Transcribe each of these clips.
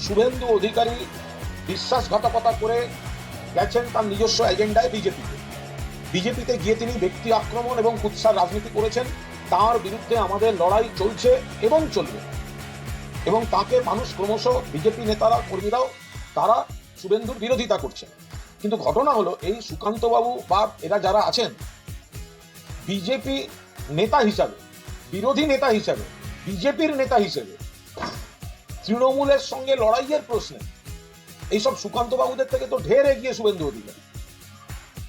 শুভেন্দু অধিকারী বিশ্বাসঘাতকতা করে গেছেন তার নিজস্ব এজেন্ডায় বিজেপিতে বিজেপিতে গিয়ে তিনি ব্যক্তি আক্রমণ এবং কুৎসার রাজনীতি করেছেন, তার বিরুদ্ধে আমাদের লড়াই চলছে এবং চলবে। এবং তাকে মানুষ ক্রমশ বিজেপি নেতারা, কর্মীরাও, তারা শুভেন্দুর বিরোধিতা করছেন। কিন্তু ঘটনা হলো, এই সুকান্তবাবু বা এরা যারা আছেন, বিজেপি নেতা হিসাবে, বিরোধী নেতা হিসাবে, বিজেপির নেতা হিসেবে তৃণমূলের সঙ্গে লড়াইয়ের প্রশ্নে। এইসব সুকান্ত বাবুদের থেকে তো ঢের এগিয়ে শুভেন্দু অধিকারী।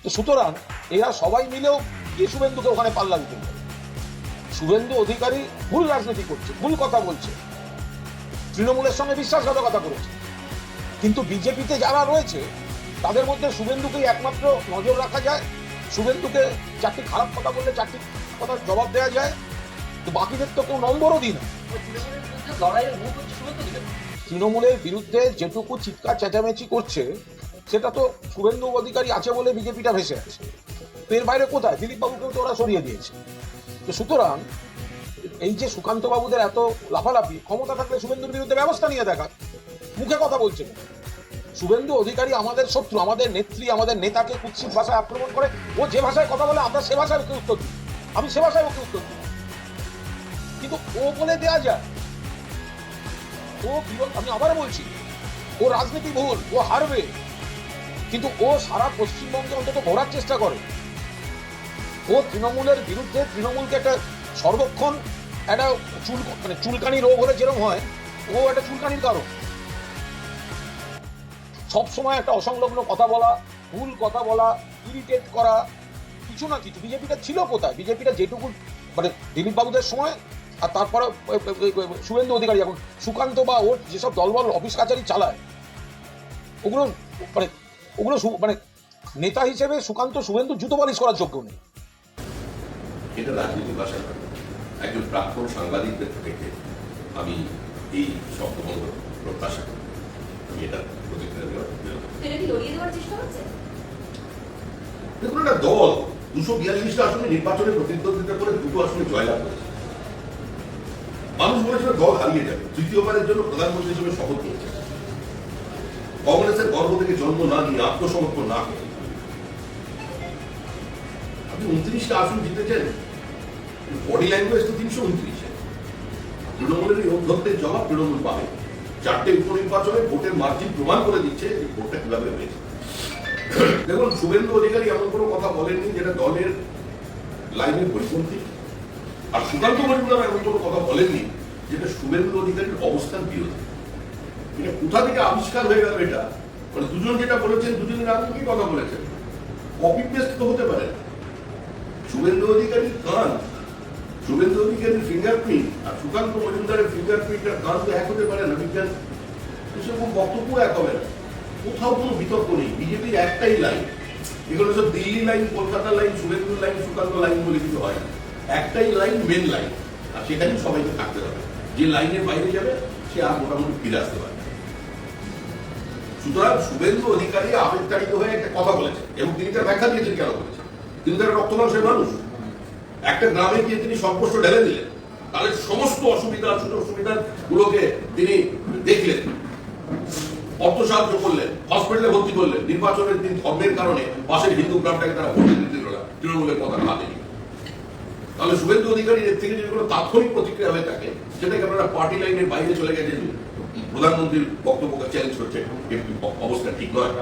তো সুতরাং এরা সবাই মিলেও কি শুভেন্দুকে ওখানে পাল্লা দিতে শুভেন্দু অধিকারী ভুল রাজনীতি করছে, ভুল কথা বলছে। তৃণমূলের সঙ্গে বিশ্বাসঘাতকতা করেছে। কিন্তু বিজেপিতে যারা রয়েছে, তাদের মধ্যে শুভেন্দুকেই একমাত্র নজর রাখা যায়। শুভেন্দুকে চারটি খারাপ কথা বললে চারটি কথার জবাব দেওয়া যায়। তো বাকিদের তো কেউ নম্বরও দিই না। তৃণমূলের বিরুদ্ধে যেটুকু চিৎকার চেঁচামেচি করছে, সেটা তো শুভেন্দু অধিকারী আছে বলে বিজেপিটা ভেসে আছে তো এর বাইরে কোথায়? দিলীপ বাবুকেও তো ওরা সরিয়ে দিয়েছে। তো সুতরাং এই যে সুকান্ত বাবুদের এত লাফালাফি, ক্ষমতা থাকলে শুভেন্দুর বিরুদ্ধে ব্যবস্থা নিয়ে দেখা মুখে কথা বলছে শুভেন্দু অধিকারী আমাদের শত্রু, আমাদের নেত্রী, আমাদের নেতাকে কুৎসিত ভাষায় আক্রমণ করে, ও যে ভাষায় কথা বলে, আমরা সে ভাষায় ওকে উত্তর দিই। আমি সে ভাষায় ওকে উত্তর দিই। কিন্তু ও বলে দেয়া যায়। ও বিরোধ আমি আবার বলছি, ও রাজনীতি ভুল ও হারবে, কিন্তু ও সারা পশ্চিমবঙ্গে অন্তত ঘোরার চেষ্টা করে। ও তৃণমূলের বিরুদ্ধে তৃণমূলকে একটা সর্বক্ষণ একটা চুল মানে চুলকানি রোগ হলে যেরকম হয়, ও একটা চুলকানির কারণ। সব সময় একটা অসংলগ্ন কথা বলা, ভুল কথা বলা ইরিটেট করা, কিছু না কিছু। বিজেপিটা ছিল কোথায়? বিজেপিটা যেটুকু মানে দিলীপ বাবুদের সময় আর তারপরে শুভেন্দু অধিকারী এখন সুকান্ত বা ওর যেসব দলবল অফিস কাচারি চালায় ওগুলো মানে ওগুলো মানে নেতা হিসেবে সুকান্ত শুভেন্দু জুতো পালিশ করার যোগ্য নেই। এটা রাজনীতি ভাষা একজন প্রাক্তন সাংবাদিকদের থেকে আমি এই শব্দবন্ধ প্রত্যাশা করি। আমি এটা প্রতিক্রিয়া দেওয়ার চেষ্টা হচ্ছে? দেখুন একটা দল দুশো বিয়াল্লিশটা আসনে নির্বাচনে প্রতিদ্বন্দ্বিতা করে দুটো আসনে জয়লাভ করেছে। মানুষ বলেছিল দল হারিয়ে যাবে। তৃতীয়বারের জন্য প্রধানমন্ত্রী হিসেবে শপথ নিয়েছে। কংগ্রেসের গর্ব থেকে জন্ম না নিয়ে আত্মসমর্পণ না করে। আপনি উনত্রিশটা আসন জিতেছেন বডি ল্যাঙ্গুয়েজ তো তিনশো উনত্রিশে। তৃণমূলের এই অধ্যক্ষের জবাব তৃণমূল পাবে। চারটে উপনির্বাচনে ভোটের মার্জিন প্রমাণ করে দিচ্ছে যে ভোটটা কীভাবে হয়েছে। দেখুন, শুভেন্দু অধিকারী এমন কোনো কথা বলেননি যেটা দলের লাইনের পরিপন্থী। আর সুকান্ত মজুমদার এমন কোনো কথা বলেননি যেটা শুভেন্দু অধিকারীর অবস্থান বিরোধী এটা কোথা থেকে আবিষ্কার হয়ে গেল এটা? মানে দুজন যেটা বলেছেন, দুজনের আগে কি কথা বলেছেন? কপি পেস্ট তো হতে পারে। শুভেন্দু অধিকারীর কান শুভেন্দু অধিকারীর ফিঙ্গারপ্রিন্ট আর সুকান্ত মজুমদারের ফিঙ্গারপ্রিন্ট আর কান তো এক হতে পারে না, বিজ্ঞান। সেরকম বক্তব্য এক হবে না। কোথাও কোনো বিতর্ক নেই। বিজেপির একটাই লাইন এগুলো সব Delhi line Kolkata line Suvendu line Sukanta line বলে কিছু হয় না। একটাই লাইন মেন লাইন আর সেখানেই সবাইকে থাকতে হবে। যে লাইনের বাইরে যাবে, সে আর মোটামুটি ফিরে আসতে পারে সুতরাং শুভেন্দু অধিকারী আবেগতাড়িত হয়ে একটা কথা বলেছেন, এবং তিনি তার ব্যাখ্যা দিয়েছেন কেন বলেছেন? তিনি তার রক্ত মাংসের মানুষ। একটা গ্রামে গিয়ে তিনি সর্বস্ব ঢেলে দিলেন। তাহলে সমস্ত অসুবিধা, সুযোগ সুবিধা গুলোকে তিনি দেখলেন। অর্থ সাহায্য করলেন হসপিটালে ভর্তি করলেন। নির্বাচনের দিন ধর্মের কারণে পাশের হিন্দু গ্রামটাকে তারা ভোট দিতে না তৃণমূলের হাতে নিয়ে। তাহলে শুভেন্দু অধিকারী থেকে যদি কোনো তাৎক্ষণিক প্রতিক্রিয়া হয়ে থাকে সেটাকে আপনারা পার্টি লাইনের বাইরে চলে গেছেন, প্রধানমন্ত্রীর বক্তব্যকে চ্যালেঞ্জ করছে অবস্থা ঠিক নয়।